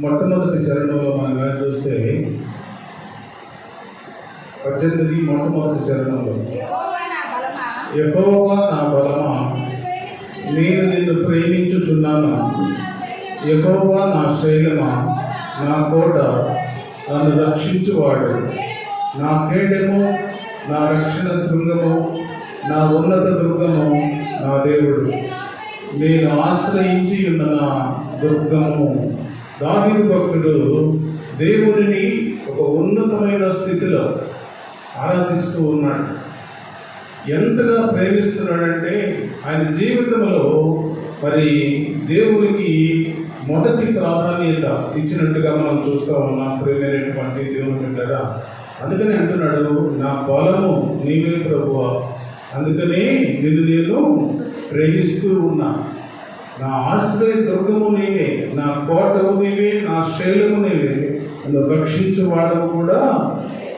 మొట్టమొదటి చరణంలో మనం కానీ చూస్తే పద్దెనిమిది మొట్టమొదటి చరణంలో యెహోవా నా బలమా? నేను నిన్ను ప్రేమించుచున్నాను? యెహోవా నా శైలమా? నా కోట నన్ను రక్షించువాడు. నా కేడెము నా రక్షణ శృంగము నా ఉన్నత దుర్గము నా దేవుడు. నేను ఆశ్రయించి ఉన్న నా దుర్గము. దావీదు భక్తుడు దేవుడిని ఒక ఉన్నతమైన స్థితిలో ఆరాధిస్తూ ఉన్నాడు. ఎంతగా ప్రేమిస్తున్నాడంటే ఆయన జీవితంలో మరి దేవునికి మొదటి ప్రాధాన్యత ఇచ్చినట్టుగా మనం చూస్తూ ఉన్నాం. ప్రేమైనటువంటి దేవుడు కదా అందుకని అంటున్నాడు నా బలము నీవే ప్రభువ. అందుకని నిన్ను నేను ప్రేమిస్తూ ఉన్నా. నా ఆశ్రయ దుర్గము నీవే నా కోటము నీవే నా శైలము నీవే. నన్ను రక్షించేవాడము కూడా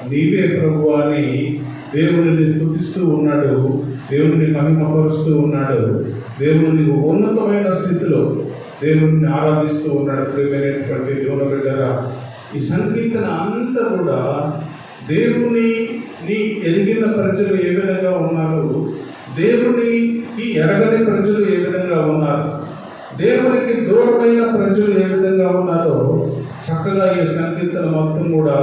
నీవే ప్రభు అని దేవుని స్థుతిస్తూ ఉన్నాడు. దేవుడిని మహిమపరుస్తూ ఉన్నాడు. దేవుని ఉన్నతమైన స్థితిలో దేవుడిని ఆరాధిస్తూ ఉన్నాడు. ప్రేమైనటువంటి దేవుని బిడ్డరా ఈ సంకీర్తన అంతా కూడా దేవుని నీ ఎదిగిన ప్రజలు ఏ విధంగా ఉన్నారు? దేవునికి ఎరగని ప్రజలు ఏ విధంగా ఉన్నారు? దేవునికి దూరమైన ప్రజలు ఏ విధంగా ఉన్నారో చక్కగా ఈ సంకీర్తన మొత్తం కూడా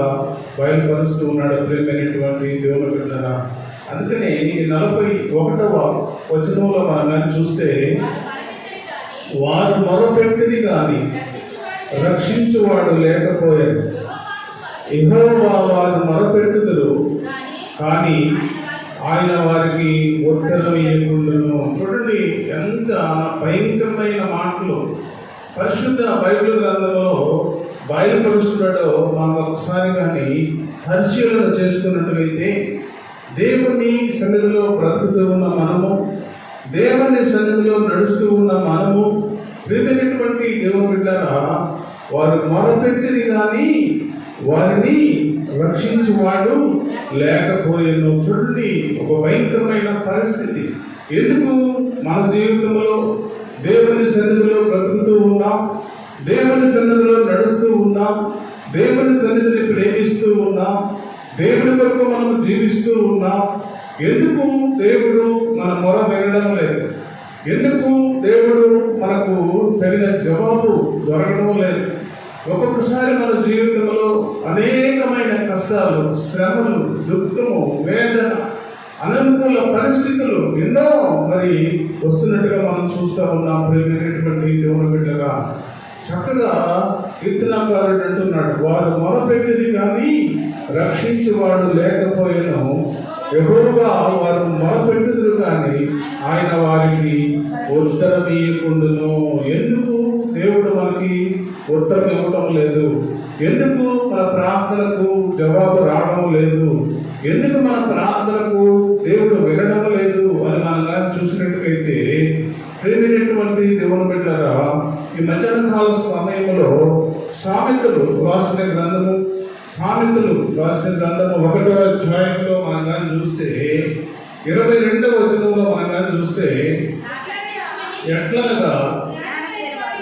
బయలుపరుస్తూ ఉన్నాడు ప్రేమైనటువంటి దేవుని బిడ్డన అందుకని ఈ నలభై ఒకటవ వచనంలో మనం చూస్తే వారు మొరపెట్టిది కానీ రక్షించువాడు లేకపోయారు. యెహోవా వారు మొరపెట్టుదురు. కానీ ఆయన వారికి ఉత్తరం ఇవ్వకుండాను చూడండి ఎంత భయంకరమైన మాటలు. పరిశుద్ధ బైబిల్ గ్రంథంలో బయలుపరుస్తున్నాడో మనం ఒకసారి కానీ పరిశీలన చేసుకున్నట్లయితే దేవుని సన్నిధిలో బ్రతుకుతూ ఉన్న మనము దేవుని సన్నిధిలో నడుస్తూ ఉన్న మనము ప్రియమైనటువంటి దేవుని బిడ్డారా వారు మొరపెట్టిది కానీ వారిని రక్షించువాడు లేకపోయేను చూడండి ఒక భయంకరమైన పరిస్థితి. ఎందుకు మన జీవితంలో దేవుని సన్నిధిలో బ్రతుకుతూ ఉన్నాం? దేవుని సన్నిధిలో నడుస్తూ ఉన్నాం? దేవుని సన్నిధిని ప్రేమిస్తూ ఉన్నాం? దేవుని కొరకు మనం జీవిస్తూ ఉన్నాం? ఎందుకు దేవుడు మన మొర వినడం లేదు? ఎందుకు దేవుడు మనకు తగిన జవాబు దొరకడం లేదు? ఒక్కొక్కసారి మన జీవితంలో కష్టాలు శ్రమలు దుఃఖము వేదన అనుకూల పరిస్థితులు ఎన్నో మరి వస్తున్నట్టుగా మనం చూస్తూ ఉన్నాం ప్రేమైనటువంటి దేవుని బిడ్డగా. చక్కగా కీర్తనాకారుడు అంటున్నాడు వారు మొరపెట్టింది కానీ రక్షించేవాడు లేకపోయాను. ఎవరుగా వారు మొరపెట్టుదురు కానీ ఆయన వారికి ఉత్తరమీయకుండును ఎందుకు ప్రార్థనలకి ఉత్తరం ఇవ్వటం లేదు. ఎందుకు మన ప్రార్థనకు జవాబు రావడం లేదు? ఎందుకు మన ప్రార్థనకు దేవుడు వినడం లేదు అని మనం కానీ చూసినట్టుగైతే ప్రేమైనటువంటి దేవుని బిడ్డారా ఈ మధ్యాహ్న కాల సమయంలో సామెతలు రాసిన గ్రంథము సామెతలు రాసిన గ్రంథము ఒకటో అధ్యాయంలో మనం కానీ చూస్తే ఇరవై రెండవ వచనంలో మనం కానీ చూస్తే ఎట్లనగా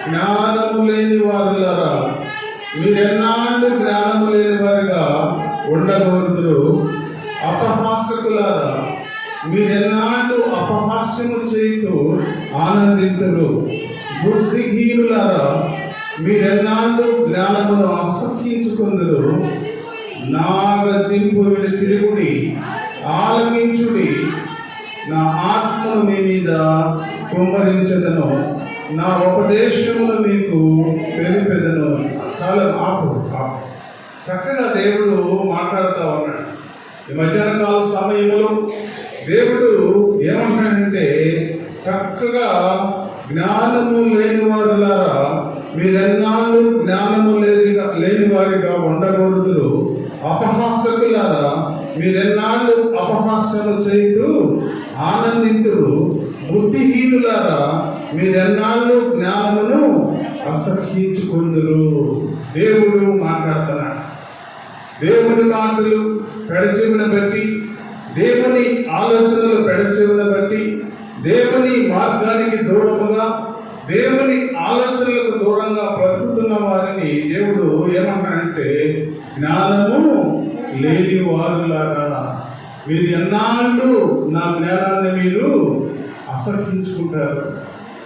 జ్ఞానము లేని వారులారా మీరెన్నాళ్ళు జ్ఞానము లేని వారిగా ఉండకూడదు అపహాసకులారా మీరెన్నాళ్ళు అపహాస్యము చేయుతూ ఆనందితురు? బుద్ధిహీనులారా మీరెన్నాళ్ళు జ్ఞానమును అసహ్యించుకుందరు నాగదింపు విడి తిరుగుడి ఆలమించుడి నా ఆత్మను మీ మీద కుమ్మరించదను. నా ఉపదేశమును మీకు తెలిపెదను. చాలా ఆపు చక్కగా దేవుడు మాట్లాడుతూ ఉన్నాడు. ఈ మధ్యాహ్న కాల సమయంలో దేవుడు ఏమంటాడంటే చక్కగా జ్ఞానము లేని వారులారా మీరెన్నాళ్ళు జ్ఞానము లేని లేని వారిగా ఉండకూడదు అపహాసకులారా మీరెన్నాళ్ళు అపహాస్యము చేయుతూ ఆనందితులు బుద్ధిహీనులారా మీరెన్నాళ్ళు జ్ఞానమును అసహించుకుందరు దేవుడు మాట్లాడుతున్నాడు. దేవుని మాటలు పెడచెవిన బట్టి దేవుని ఆలోచనలు పెడచెవిన బట్టి దేవుని మార్గానికి దూరముగా దేవుని ఆలోచనలకు దూరంగా బ్రతుకుతున్న వారిని దేవుడు ఏమన్నాడంటే జ్ఞానము లేని వారులాగా మీరు ఎన్నాళ్ళు నా జ్ఞానాన్ని మీరు అసహించుకుంటారు?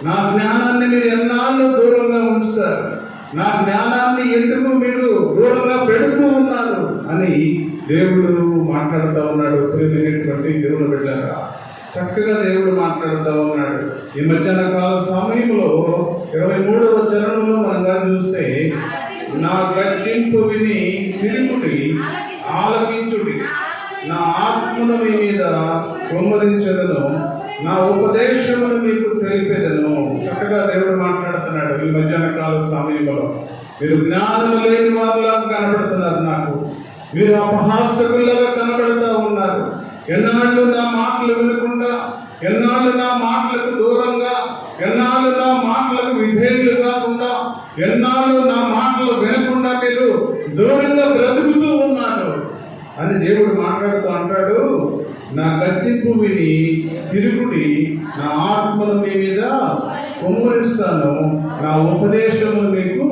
నా జ్ఞానాన్ని మీరు ఎన్నాళ్ళు దూరంగా ఉంచుతారు? నా జ్ఞానాన్ని ఎందుకు మీరు దూరంగా పెడుతూ ఉన్నారు? అని దేవుడు మాట్లాడుతూ ఉన్నాడు. ప్రేమైనటువంటి దేవుడు వెళ్ళారా చక్కగా దేవుడు మాట్లాడుతూ ఉన్నాడు. ఈ మధ్యాహ్న కాల సమయంలో ఇరవై మూడవ చరణంలో మనం కానీ చూస్తే నా గద్దింపు విని తిరుగుడి ఆలకించుడి. నా ఆత్మను మీ మీద కుమ్మరించదను నా ఉపదేశమును మీకు తెలిపేదను. చక్కగా దేవుడు మాట్లాడుతున్నాడు ఈ మధ్యాహ్న కాల సమయంలో మీరు జ్ఞానము లేని వారిలా కనబడుతున్నారు నాకు. మీరు అపహాసకుల్లాగా కనబడుతూ ఉన్నారు. ఎన్నాళ్ళు నా మాటలు వినకుండా ఎన్నాళ్ళు నా మాటలకు దూరంగా ఎన్నాళ్ళు నా మాటలకు విధేయులు కాకుండా ఎన్నాళ్ళు నా మాటలు వినకుండా మీరు దూరంగా బ్రతుకుతూ అని దేవుడు మాట్లాడుతూ అంటాడు నా గద్దింపు విని తిరుగుడి నా ఆత్మను మీ మీద కుమ్మరిస్తాను నా ఉపదేశమును మీకు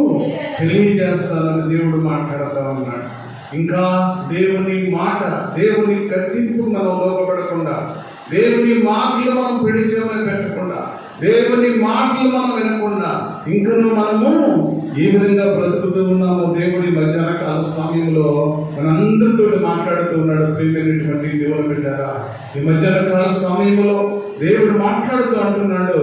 తెలియజేస్తానని దేవుడు మాట్లాడుతూ ఉన్నాడు. ఇంకా దేవుని మాట దేవుని గద్దింపు మనం లోపడకుండా దేవుని మాటలు మనం పిడిచేమని పెట్టకుండా దేవుని మాటలు మనం వినకుండా ఇంకను మనము ఈ విధంగా బ్రతుకుతూ ఉన్నామో దేవుడి మధ్యాహ్న కాల సమయంలో మనందరితో మాట్లాడుతూ ఉన్నాడు ప్రియమైనటువంటి దేవుని బిడ్డారా. ఈ మధ్యాహ్న కాల సమయంలో దేవుడు మాట్లాడుతూ అంటున్నాడు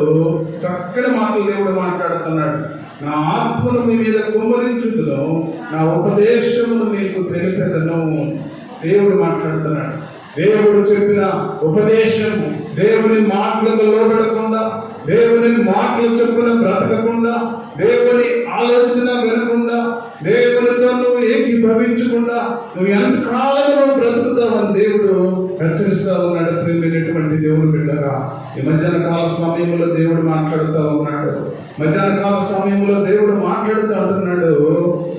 చక్కని మాటలు దేవుడు మాట్లాడుతున్నాడు. నా ఆత్మను మీ మీద కుమ్మరించుదును నా ఉపదేశమును మీకు తెలిపెదను. దేవుడు మాట్లాడుతున్నాడు. దేవుడు చెప్పిన ఉపదేశము దేవుని మాటలకు లోబడకుండా దేవుని మాటలు చెప్పున బ్రతకకుండా దేవుని ఆలోచన వినకుండా దేవునితో నువ్వు ఏకీభవించకుండా నువ్వు ఎంతకాలం నువ్వు బ్రతుకుతావని దేవుడు హెచ్చరిస్తా ఉన్నాడు. ప్రేమైనటువంటి దేవుడు బిడ్డగా ఈ మధ్యాహ్న కాల సమయంలో దేవుడు మాట్లాడుతూ ఉన్నాడు. మధ్యాహ్న కాల సమయంలో దేవుడు మాట్లాడుతూ అంటున్నాడు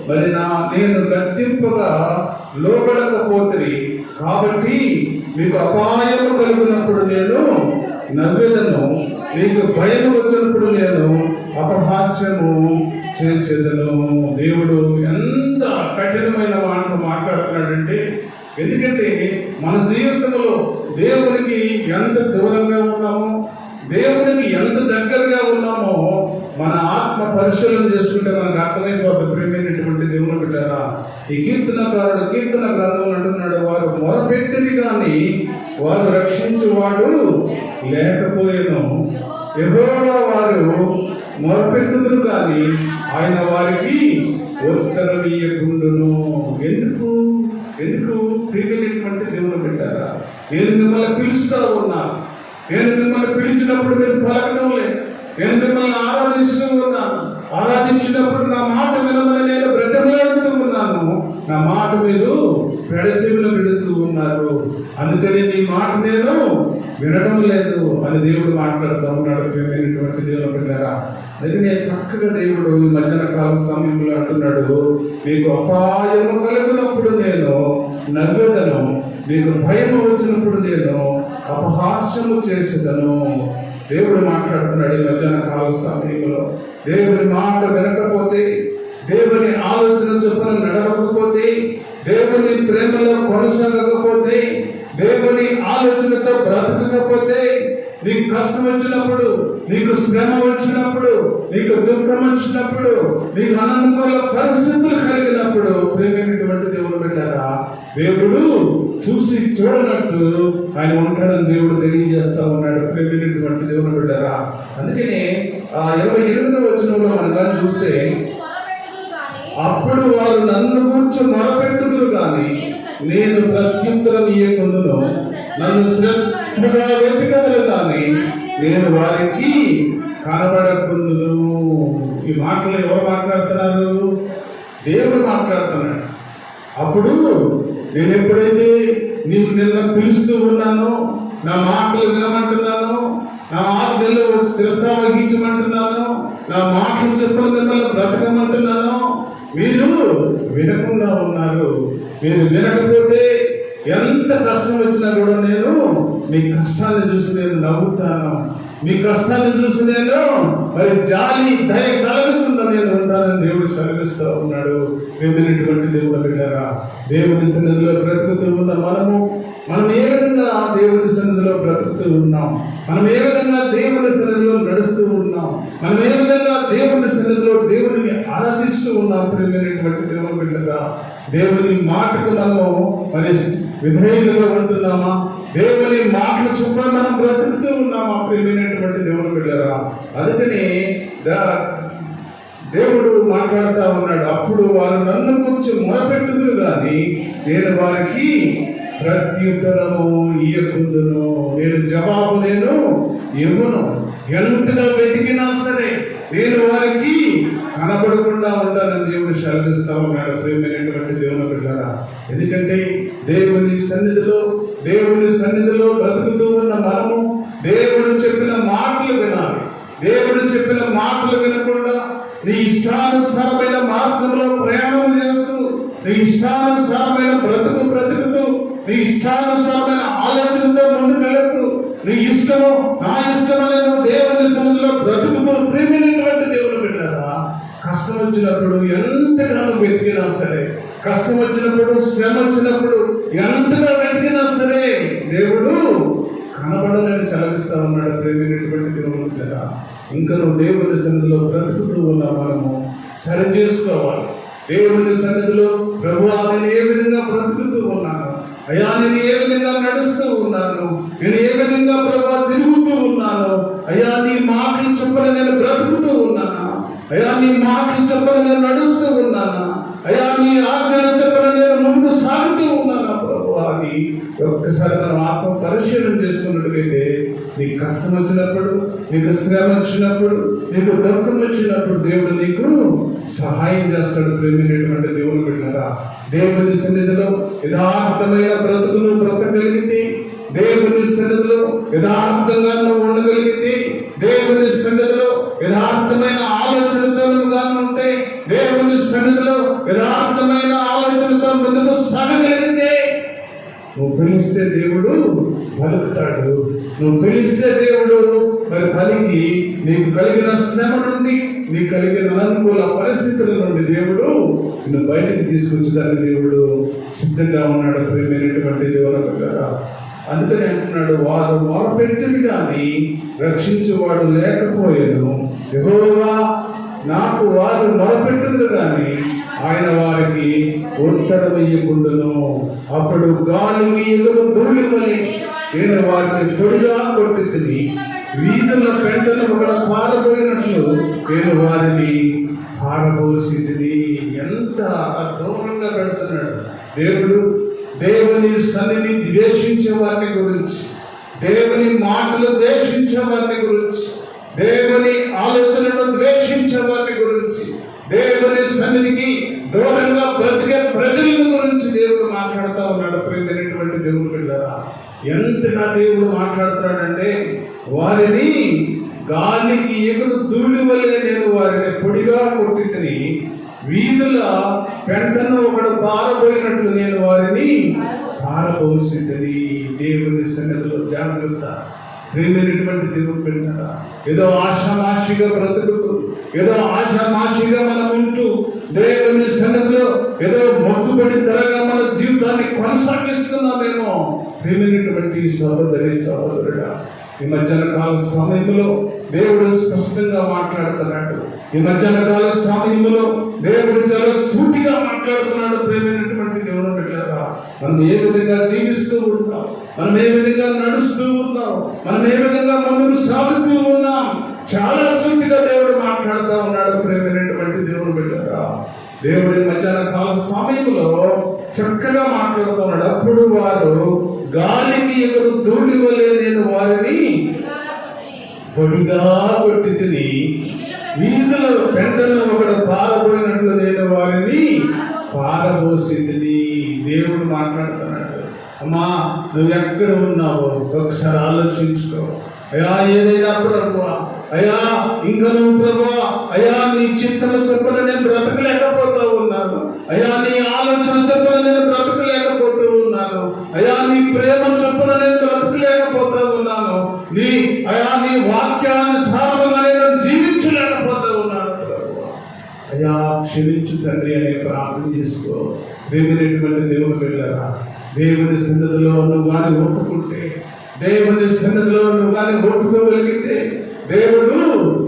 మరి నా నేను గద్దింపుగా లోబడకపోతే కాబట్టి మీకు అపాయము కలిగినప్పుడు నేను నవ్వేదను. మీకు భయం వచ్చినప్పుడు నేను అపహాస్యము చేసేదను. దేవుడు ఎంత కఠినమైన మాట మాట్లాడుతున్నాడంటే ఎందుకంటే మన జీవితంలో దేవునికి ఎంత దూరంగా ఉన్నామో దేవునికి ఎంత దగ్గరగా ఉన్నామో పరిశీలన చేసుకుంటే మనకు అర్థమైపోతుంది ప్రేమైనటువంటి దేవుని బిడ్డారా ఈ కీర్తనకారుడు కీర్తన గ్రంథం అంటున్నాడు వారు మొరపెట్టింది కానీ వారు రక్షించువాడు లేకపోయాను. యెహోవా వారు మొరపెట్టుదురు కానీ ఆయన వారికి ఉత్తరవీయకుండును ఎందుకు? ఎందుకు? ప్రియమైనటువంటి దేవుని పెట్టారా నేను మిమ్మల్ని పిలుస్తా ఉన్నా. నేను మిమ్మల్ని పిలిచినప్పుడు మీరు పలకడం లేదు. నేను మిమ్మల్ని ఆరాధిస్తూ ఉన్నాను. ఆరాధించినప్పుడు నా మాట వినమని నేను బ్రతిమలాడుతూ ఉన్నాను. నా మాట మీరు పెడచెవులు పెడుతూ ఉన్నారు. అందుకని నీ మాట నేను వినడం లేదు అని దేవుడు మాట్లాడుతూ ఉన్నాడు. ప్రియమైనటువంటి దేవుడు అది అందుకనే చక్కగా దేవుడు ఈ మధ్యాహ్న కాల సమయంలో అంటున్నాడు మీకు అపాయము కలిగినప్పుడు నేను నవ్వేదను మీకు భయం వచ్చినప్పుడు నేను అపహాస్యము చేసేదను. దేవుడు మాట్లాడుతున్నాడు ఈ మధ్యాహ్న కాల సమయంలో దేవుని మాట వినకపోతే దేవుని ఆలోచన చొప్పున నడవకపోతే దేవుని ప్రేమలో కొనసాగకపోతే దేవుని ఆలోచనతో బ్రతకకపోతే నీకు కష్టం వచ్చినప్పుడు నీకు శ్రమ వచ్చినప్పుడు నీకు దుఃఖం వచ్చినప్పుడు నీకు అననుకూల పరిస్థితులు కలిగినప్పుడు ప్రేమైనటువంటి దేవుడు పెట్టారా దేవుడు చూసి చూడనట్టు ఆయన ఉంటాడని దేవుడు తెలియజేస్తా ఉన్నాడు ప్రేమైనటువంటి దేవుడు పెట్టారా అందుకనే ఆ ఇరవై ఎనిమిదవ వచనంలో మనం చూస్తే అప్పుడు వారు నన్ను కూర్చో మొరపెట్టుదురు కానీ నేను ప్రత్యుత్తరం ఇయ్యకుందును నన్ను శ్రద్ధగా వెతికదురు కానీ నేను వారికి కనబడకుందును ఈ మాటలు ఎవరు మాట్లాడుతున్నారు? దేవుడు మాట్లాడుతున్నాడు. అప్పుడు నేను ఎప్పుడైతే నీకు నిన్న పిలుస్తూ ఉన్నానో నా మాటలు వినమంటున్నాను నా ఆజ్ఞలు శిరస వహించమంటున్నాను నా మాటలు చెప్పడం మిమ్మల్ని బ్రతకమంటున్నాను మీరు వినకుండా ఉన్నారు. మీరు వినకపోతే ఎంత కష్టం వచ్చినా కూడా నేను మీ కష్టాన్ని చూసి నేను నవ్వుతాను. మీ కష్టాన్ని చూసి నేను మరి జాలి దయ కలగకుండా నేను ఉంటానని దేవుడు శ్రమిస్తూ ఉన్నాడు. విన్నటువంటి దేవుడు దేవుని బిడ్డారా దేవుని సన్నిధిలో బ్రతుకుతూ ఉన్న మనము మనం ఏ విధంగా దేవుని సన్నిధిలో బ్రతుకుతూ ఉన్నాం? మనం ఏ విధంగా దేవుని సన్నిధిలో నడుస్తూ ఉన్నాం? మనం ఏ విధంగా దేవుని సన్నిధిలో దేవుని ఆరాధిస్తూ ఉన్నాం? ప్రియమైనటువంటి దేవుని బిడ్డగా దేవుని మాటకు మనము మరి విధేయులుగా ఉంటున్నామా? దేవుని మాటల చొప్పున మనం బ్రతుకుతూ ఉన్నామా ప్రియమైనటువంటి దేవుని బిడ్డరా అందుకని దేవుడు మాట్లాడుతూ ఉన్నాడు. అప్పుడు వారు నన్ను గురించి మొరపెట్టుదురు కానీ నేను వారికి ప్రత్యుత్తరము ఇయ్యకుందును నేను జవాబు నేను ఇవ్వను. ఎంతగా వెతికినా సరే నేను వారికి కనబడకుండా ఉంటానని దేవుడు సెలవిస్తా మేడం ప్రేమైనటువంటి దేవుని బిడ్డారా. ఎందుకంటే దేవుని సన్నిధిలో దేవుని సన్నిధిలో బ్రతుకుతూ ఉన్న మనము దేవుడు చెప్పిన మాటలు వినాలి. దేవుడు చెప్పిన మాటలు వినకుండా నీ ఇష్టానుసారమైన మార్గంలో ప్రయాణం చేస్తూ నీ ఇష్టానుసారమైన బ్రతుకు బ్రతుకుతూ నీ ఇష్టానుసారమైన ఆలోచనతో ముందుకు వెళుతూ నీ ఇష్టము నా ఇష్టము వచ్చినప్పుడు ఎంతగానో వెతికినా సరే కష్టం వచ్చినప్పుడు శ్రమ వచ్చినప్పుడు ఎంతగా వెతికినా సరే దేవుడు కనబడదని సెలవిస్తా ఉన్నాడు ప్రేమైనటువంటి దేవుడు కదా. ఇంకా నువ్వు దేవుని సన్నిధిలో బ్రతుకుతూ ఉన్న మనము సరి చేసుకోవాలి. దేవుని సన్నిధిలో ప్రభు నేను ఏ విధంగా బ్రతుకుతూ ఉన్నాను? అయ్యా నేను ఏ విధంగా నడుస్తూ ఉన్నాను? నేను ఏ విధంగా ప్రభు తిరుగుతూ ఉన్నాను? అయ్యా నీ మాటలు చెప్పని నేను బ్రతుకుతూ ఉన్నాను. అయ్యా నీ మాట చెప్పిన నేను నడుస్తూ ఉన్నానా? అయ్యా నీ ఆజ్ఞల చెప్పిన నేను ముందుకు సాగుతూ ఉన్నానా ప్రభు? అని ఒక్కసారి మనం ఆత్మ పరిశీలన చేసుకున్నట్లయితే నీకు కష్టం వచ్చినప్పుడు నీకు శ్రమ వచ్చినప్పుడు నీకు దుఃఖం వచ్చినప్పుడు దేవుడు నీకు సహాయం చేస్తాడు ప్రేమినటువంటి దేవుడు పెట్టారా దేవుని సన్నిధిలో యథార్థమైన బ్రతుకును బ్రతకగలిగితే దేవుని సన్నిధిలో యథార్థంగా నువ్వు ఉండగలిగితే దేవుని సన్నిధిలో యథార్థమైన ఆలోచనతో గాను ఉంటే దేవుని సన్నిధిలో యథార్థమైన ఆలోచనతో ముందుకు సాగగలిగితే నువ్వు పిలిస్తే దేవుడు పలుకుతాడు. నువ్వు పిలిస్తే దేవుడు మరి పలికి నీకు కలిగిన శ్రమ నుండి నీకు కలిగిన అనుకూల పరిస్థితుల నుండి దేవుడు నిన్ను బయటికి తీసుకొచ్చడానికి దేవుడు సిద్ధంగా ఉన్నాడు ప్రేమైనటువంటి దేవుడు కదా అందుకని అంటున్నాడు వారు మొరపెట్టింది కానీ రక్షించేవాడు లేకపోయాను. యెహోవా నాకు వారు మొరపెట్టింది కానీ ఆయన వారికి ఉత్తరమయ్యకుండాను. అప్పుడు గాలి ఎలుగు ధూళి నేను వారిని తొడిగా కొట్టి తిని వీధుల పెంటను ఒకడ పారబోయినట్లు నేను వారిని పారబోసి తిని ఎంత అద్భుతంగా పెడుతున్నాడు. దేవుడు దేవుని సన్నిని ద్వేషించే వారిని గురించి దేవుని మాటలు ద్వేషించే వారిని గురించి దేవుని ఆలోచనను ద్వేషించే వారిని గురించి దేవుని సన్నిధికి దూరంగా బ్రతికే ప్రజల గురించి దేవుడు మాట్లాడుతూ ఉన్నాడు. ప్రేమైనటువంటి దేవుడు పిల్లరా ఎంతగా దేవుడు మాట్లాడుతున్నాడంటే వారిని గాలికి ఎగురు ధూళి వలె నేను వారిని పొడిగా కొట్టి తిని వీధుల పెంటను ఒకడు పారబోయినట్లు నేను వారిని పారబోసిద్దని దేవుని సన్నిధిలో జాగ్రత్త. ప్రేమైనటువంటి దేవుడు పెట్టారా ఏదో ఆశామాషిగా బ్రతుకుతూ ఏదో ఆశామాషిగా మనం ఉంటూ దేవుని సన్నిధిలో ఏదో మొక్కుబడి తరగా మన జీవితాన్ని కొనసాగిస్తున్నామేమో ప్రేమైనటువంటి సహోదరి సహోదరుడా. ఈ మధ్యాహ్న కాల సమయంలో దేవుడు స్పష్టంగా మాట్లాడుతున్నాడు. ఈ మధ్యాహ్న కాల సమయంలో దేవుడు చాలా సూటిగా మాట్లాడుతున్నాడు. ప్రేమైనటువంటి దేవుడు పెట్టారా మనం ఏ విధంగా జీవిస్తూ ఉంటాం? మనం ఏ విధంగా నడుస్తూ ఉన్నాం? మనం ఏ విధంగా ముందుకు సాగుతూ ఉన్నాం? చాలా సూటిగా దేవుడు మాట్లాడుతూ ఉన్నాడు ప్రేమైనటువంటి దేవుడు పెట్టారా దేవుడి మధ్యాహ్న కాల సమయంలో చక్కగా మాట్లాడుతున్నాడు. అప్పుడు వారు గాలికి ఎవరు ధూళి నేను వారిని పొడిగా కొట్టి తిని వీధుల పెంటను ఒకడు పారబోయినట్లు నేను వారిని పారబోసింది దేవుడు మాట్లాడుతున్నాడు. అమ్మా నువ్వు ఎక్కడ ఉన్నావో ఒకసారి ఆలోచించుకో. అయ్యా ఏదైనా ప్రభువా. అయ్యా ఇంకా నువ్వు ప్రభువా. అయ్యా నీ చింతన చొప్పున నేను బ్రత జ్ఞాపకం చేసుకో. ప్రేమైనటువంటి దేవుని వెళ్ళారా దేవుని సన్నదిలో నువ్వు కానీ ఒప్పుకుంటే దేవుని సన్నదిలో నువ్వు కానీ ఒప్పుకోగలిగితే దేవుడు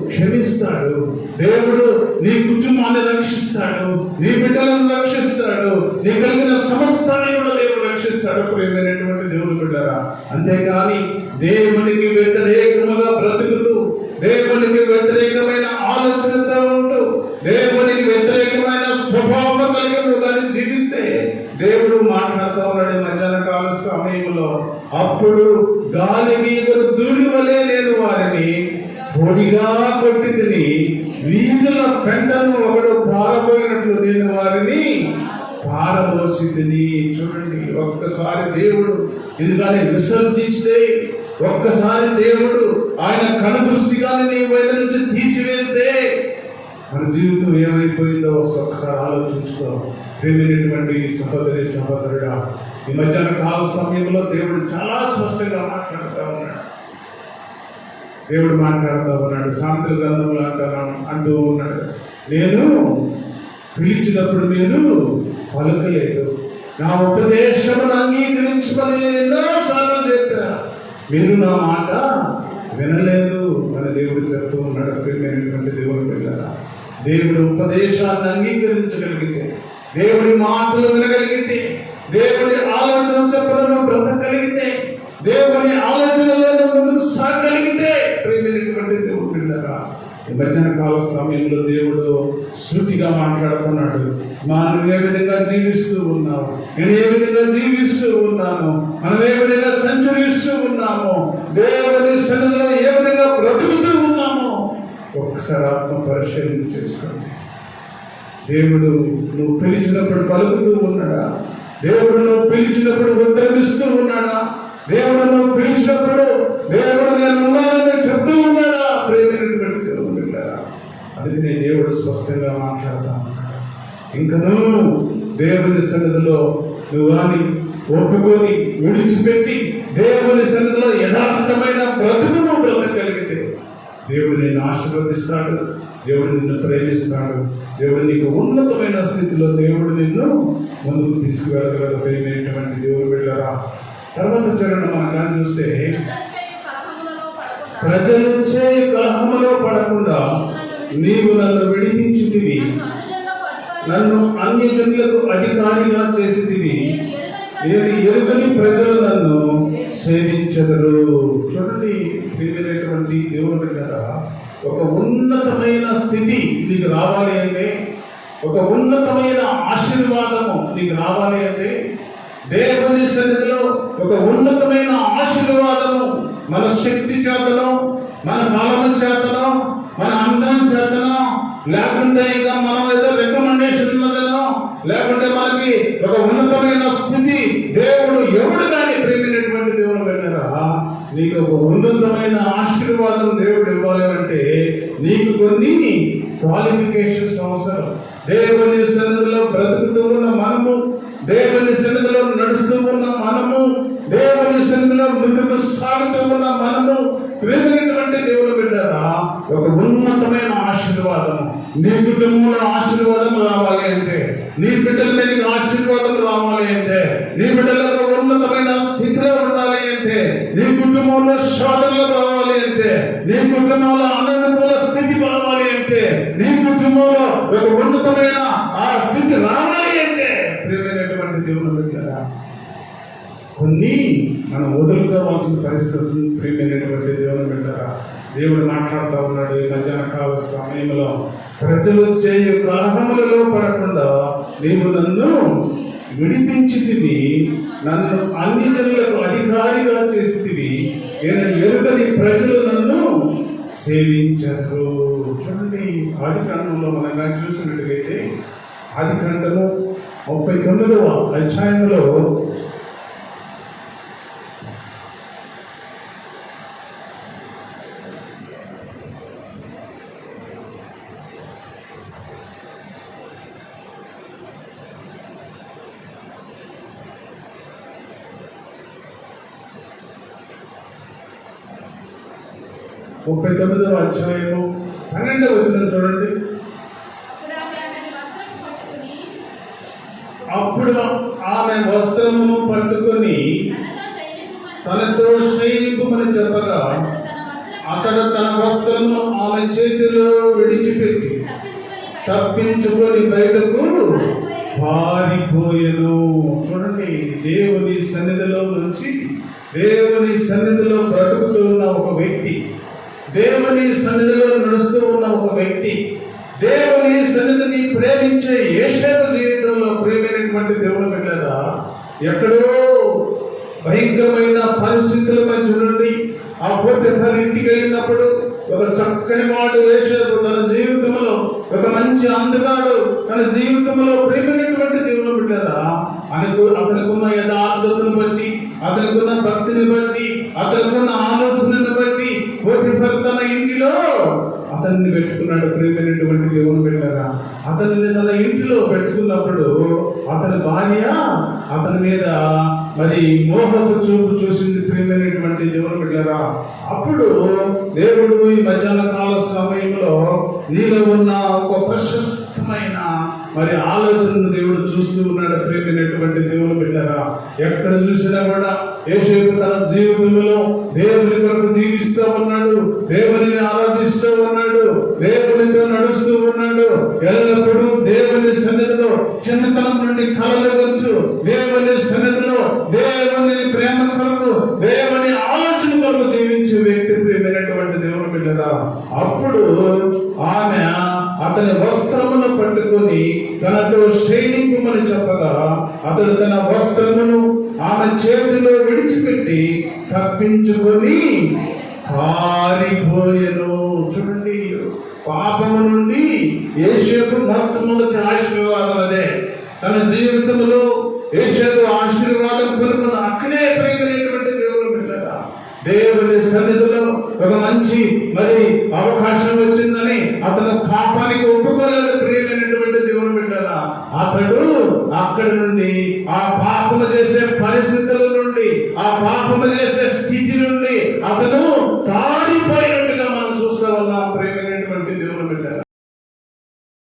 క్షమిస్తాడు. దేవుడు నీ కుటుంబాన్ని రక్షిస్తాడు. నీ బిడ్డలను రక్షిస్తాడు. నీ కలిగిన సమస్తాన్ని కూడా దేవుడు రక్షిస్తాడు. ప్రేమైనటువంటి దేవుడు బిడ్డారా అంతేకాని దేవునికి వ్యతిరేకముగా బ్రతుకుతూ దేవునికి వ్యతిరేకమైన ఆలోచనతో ఉంటూ దేవుడు అప్పుడు గాలి వీధులు ధూళి నేను వారిని. పొడిగా కొట్టి తిని వీధుల పెంటను ఒకడు పారబోయినట్లు నేను వారిని పారబోసి తిని. చూడండి ఒక్కసారి దేవుడు ఎందుకని విసర్జిస్తే ఒక్కసారి దేవుడు ఆయన కను దృష్టిగాని నీ వైద్య నుంచి తీసివేస్తే మన జీవితం ఏమైపోయిందో ఒక్కసారి ఆలోచించుకోవాలి ప్రేమైనటువంటి సహోదరి సహోదరుడా ఈ మధ్యాహ్న కాల సమయంలో దేవుడు చాలా స్పష్టంగా మాట్లాడుతూ ఉన్నాడు. దేవుడు మాట్లాడుతూ ఉన్నాడు శాంతి గ్రంథములు అంటాను అంటూ ఉన్నాడు. నేను పిలిచినప్పుడు మీరు పలకలేదు. నా ఉపదేశమును అంగీకరించుకొని నేను ఎన్నోసార్లు చెప్పా మీరు నా మాట వినలేదు అని దేవుడు చెప్తూ ఉన్నాడు. ప్రేమైనటువంటి దేవుడు పిల్లరా దేవుడు ఉపదేశాన్ని అంగీకరించగలిగితే దేవుడి మాటలు వినగలిగితే దేవుడి ఆలోచన చెప్పలను బ్రతకగలిగితే దేవుని ఆలోచనలను ముందుకు సాగగలిగితే ప్రేమైనటువంటి దేవుడు విన్నారా? ఈ మధ్యాహ్న కాల సమయంలో దేవుడు శృతిగా మాట్లాడుతున్నాడు. మనం ఏ విధంగా జీవిస్తూ ఉన్నాము? నేను ఏ విధంగా జీవిస్తూ ఉన్నాను? మనం ఏ విధంగా సంచరిస్తూ ఉన్నాము? దేవుని సన్నిధిలో ఏ విధంగా బ్రతుకుతూ ఉన్నాము? ఒకసారి ఆత్మ పరిశీలన చేసుకోండి. దేవుడు నువ్వు పిలిచినప్పుడు పలుకుతూ ఉన్నాడా? దేవుడు నువ్వు పిలిచినప్పుడు ఉత్తరమిస్తూ ఉన్నాడా? దేవుడు నువ్వు పిలిచినప్పుడు దేవుడు నేను ఉన్నానని చెప్తూ ఉన్నాడా? ప్రేమైనటువంటి అది నేను దేవుడు స్పష్టంగా మాట్లాడతాను ఇంకా నువ్వు దేవుని సన్నిధిలో నువ్వు కానీ ఒప్పుకొని విడిచిపెట్టి దేవుని సన్నిధిలో యథార్థమైన బ్రతుకు నువ్వు దేవుడు నిన్ను ఆశీర్వదిస్తాడు దేవుడు నిన్ను ప్రేమిస్తాడు దేవుడు నీకు ఉన్నతమైన స్థితిలో దేవుడు నిన్ను ముందుకు తీసుకువెళ్ళగల ప్రేమైనటువంటి దేవుడు వెళ్ళరా తర్వాత చరణం మనం కానీ చూస్తే ప్రజలు చేయు గ్రహములో పడకుండా పడకుండా నీవు నన్ను విడిపించుతివి నన్ను అన్యజనులకు నన్ను అధికారిగా చేసితివి నేను నేను ఎరుగని ప్రజలు నన్ను సేవించదరు. చూడండి ప్రియమైనటువంటి దేవుడు కదా. ఒక ఉన్నతమైన స్థితి నీకు రావాలి అంటే ఒక ఉన్నతమైన ఆశీర్వాదము నీకు రావాలి అంటే దేవుని సన్నిధిలో ఒక ఉన్నతమైన ఆశీర్వాదము మన శక్తి చేతను మన బలము చేతను మన అందం చేతను లేకుంటే ఇంకా మనం ఏదో రికమెండేషన్ ఉన్నదనో లేకుంటే మనకి ఒక ఉన్నతమైన స్థితి దేవుడు ఎవడు నీకు ఒక ఉన్నతమైన ఆశీర్వాదం దేవుడు ఇవ్వాలి అంటే నీకు కొన్ని క్వాలిఫికేషన్స్ అవసరం. దేవుని సన్నిధిలో బ్రతుకుతూ ఉన్న మనము దేవుని సన్నిధిలో నడుస్తూ ఉన్న మనము దేవుని సన్నిధిలో ముందుకు సాగుతూ ఉన్న మనము ప్రేమైనటువంటి దేవుడు పెట్టారా ఒక ఉన్నతమైన ఆశీర్వాదం. నీ కుటుంబంలో ఆశీర్వాదం రావాలి అంటే నీ బిడ్డల మీదకి ఆశీర్వాదం రావాలి అంటే నీ బిడ్డలకు ఉన్నతమైన స్థితిలో ఉండాలి అంటే నీ కుటుంబంలో శోధనలు రావాలి అంటే నీ కుటుంబంలో అననుకూల స్థితి రావాలి అంటే నీ కుటుంబంలో ఒక ఉన్నతమైన ఆ స్థితి రావాలి అంటే ప్రియమైనటువంటి దేవుడు బిడ్డారా కొన్ని మనం వదులుకోవాల్సిన పరిస్థితులు ప్రియమైనటువంటి దేవుని బిడ్డారా దేవుడు మాట్లాడుతూ ఉన్నాడు ఈ మధ్యాహ్న కాల సమయంలో ప్రజలు చేయు కలహములలో పడకుండా నీవు నన్ను విడిపించితివి నన్ను అన్ని జనులకు అధికారిగా చేసితివి నేను ఎరుగని ప్రజలు నన్ను సేవించరు. చూడండి ఆది కాండంలో మనం కానీ చూసినట్టుగైతే ఆది కాండము ముప్పై తొమ్మిదవ అధ్యాయంలో ముప్పై తొమ్మిదవ అధ్యాయము పన్నెండవ వచ్చిన చూడండి. అప్పుడు ఆమె వస్త్రమును పట్టుకొని తనతో తనతో చెప్పగా అతడు తన వస్త్రమును ఆమె చేతిలో విడిచిపెట్టి తప్పించుకొని తప్పించుకొని బయటకు పారిపోయెను. చూడండి దేవుని సన్నిధిలో నుంచి దేవుని సన్నిధిలో బ్రతుకుతున్న ఒక వ్యక్తి దేవుని సన్నిధిలో నడుస్తూ ఉన్న ఒక వ్యక్తి దేవుని సన్నిధిని ప్రేమించే ఏషేపు జీవితంలో ప్రేమైనటువంటి దేవుని బిడ్డరా ఎక్కడో భయంకరమైన పరిస్థితుల మధ్య నుండి ఆ పోతెఫర్ ఇంటికి వెళ్ళినప్పుడు ఒక చక్కని మాట వేసేపు తన జీవితంలో ఒక మంచి అందగాడు తన జీవితంలో ప్రేమైనటువంటి దేవుని బిడ్డారా. అతను అతనికున్న యథార్థతను బట్టి అతనికున్న భక్తిని బట్టి అతనికున్న ఆలోచనను బట్టి తన ఇంటిలో అతన్ని పెట్టుకున్నాడు ప్రేమైనటువంటి దేవుని పెట్టారా అతన్ని తన ఇంటిలో పెట్టుకున్నప్పుడు అతని భార్య అతని మీద మరి మోహపు చూపు చూసింది ప్రేమైనటువంటి దేవుని పెట్టారా అప్పుడు దేవుడు ఈ మధ్యాహ్న కాల సమయంలో నీలో ఉన్న ఒక ప్రశస్తమైన మరి ఆలోచనను దేవుడు చూస్తూ ఉన్నాడు ప్రేమైనటువంటి దేవుడు బిడ్డరా. ఎక్కడ చూసినా కూడా ఏసేపు తన జీవితంలో దేవుని కొరకు జీవిస్తూ ఉన్నాడు దేవుని ఆరాధిస్తూ ఉన్నాడు దేవునితో నడుస్తూ ఉన్నాడు. ఎల్లప్పుడూ దేవుని సన్నిధిలో చిన్నతనం నుండి కలలగొచ్చు దేవుని సన్నిధిలో దేవుని ప్రేమ కొరకు దేవుని ఆలోచన కొరకు జీవించే వ్యక్తి ప్రేమైనటువంటి దేవుడు బిడ్డరా. అప్పుడు ఆమె అతని వస్త్రమును పట్టుకొని తనతో శ్రేణింపుమని చెప్పగా అతడు తన వస్త్రమును ఆమె చేతిలో విడిచిపెట్టి తప్పించుకొని పారిపోయెను. చూడండి పాపము నుండి ఏషియకు మొట్టమొదటి ఆశీర్వాదం అదే. తన జీవితంలో ఏషియకు ఆశీర్వాదం పొందుకున్న అక్కడే పెరిగినటువంటి దేవుడు బిడ్డరా దేవుని సన్నిధిలో ఒక మంచి మరి అవకాశం వచ్చిందని అతను పాపానికి ఒప్పుకోలేదు ప్రియమైనటువంటి దేవుని బిడ్డరా. అతడు అక్కడి నుండి ఆ పాపము చేసే పరిస్థితులు